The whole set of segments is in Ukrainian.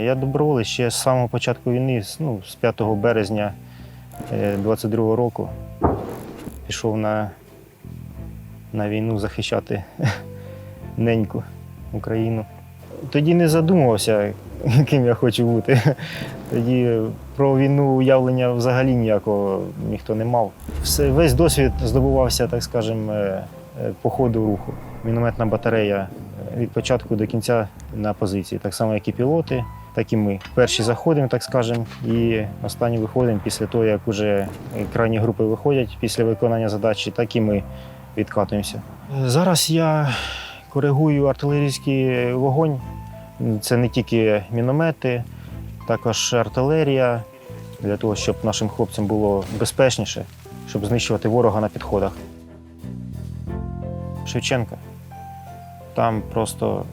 Я доброволець ще з самого початку війни, ну, з 5 березня 22-го року, пішов на, на війну захищати неньку Україну. Тоді не задумувався, ким я хочу бути. Тоді про війну уявлення взагалі ніякого ніхто не мав. Все, весь досвід здобувався, так скажемо, е, е, по ходу руху. Мінометна батарея е, від початку до кінця на позиції, так само, як і пілоти, так і ми. Перші заходимо, так скажемо, і останні виходимо після того, як вже крайні групи виходять після виконання задачі, так і ми відкатуємося. Зараз я коригую артилерійський вогонь. Це не тільки міномети, також артилерія, для того, щоб нашим хлопцям було безпечніше, щоб знищувати ворога на підходах. Шевченка. Там просто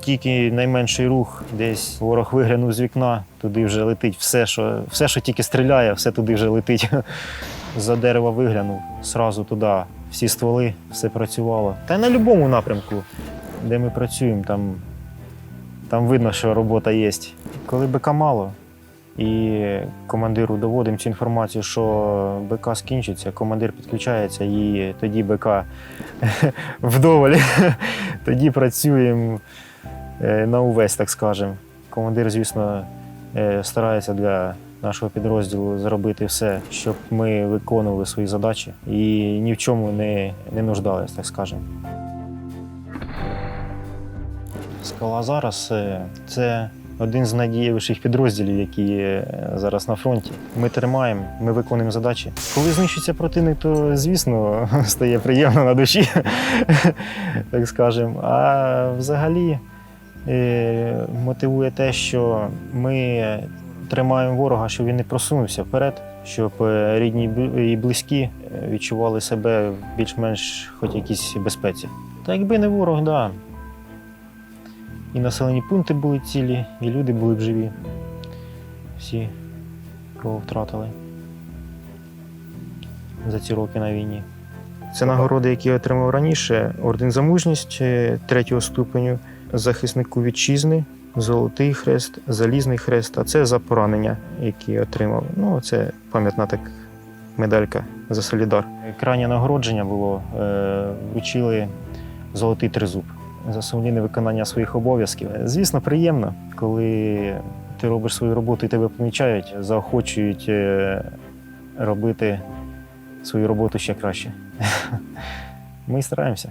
тільки найменший рух, десь ворог виглянув з вікна, туди вже летить все, що, все, що тільки стріляє, все туди вже летить. За дерева виглянув, сразу туди, всі стволи, все працювало. Та й на будь-якому напрямку, де ми працюємо, там, там видно, що робота є. Коли БК мало, і командиру доводимо цю інформацію, що БК скінчиться, командир підключається, і тоді БК вдоволі. Тоді працюємо на увесь, так скажемо. Командир, звісно, е, старається для нашого підрозділу зробити все, щоб ми виконували свої задачі і ні в чому не, не нуждались, так скажемо. Скала зараз е, це один з найдієвіших підрозділів, які зараз на фронті. Ми тримаємо, ми виконуємо задачі. Коли знищується противник, то звісно стає приємно на душі, так скажемо. А взагалі е, мотивує те, що ми тримаємо ворога, щоб він не просунувся вперед, щоб е, рідні і близькі е, відчували себе більш-менш хоч якійсь безпеці. Та якби не ворог. Да. І населені пункти були цілі, і люди були б живі. Всі, кого втратили за ці роки на війні. Це нагороди, які я отримав раніше. Орден за мужність е, третього ступеню, захиснику вітчизни, Золотий хрест, Залізний хрест, а це за поранення, які отримав. Ну, це пам'ятна так медалька за солідар. Крайнє нагородження було, е, вручили золотий тризуб за сумлінне виконання своїх обов'язків. Звісно, приємно, коли ти робиш свою роботу і тебе помічають, заохочують е, робити свою роботу ще краще. Ми стараємося.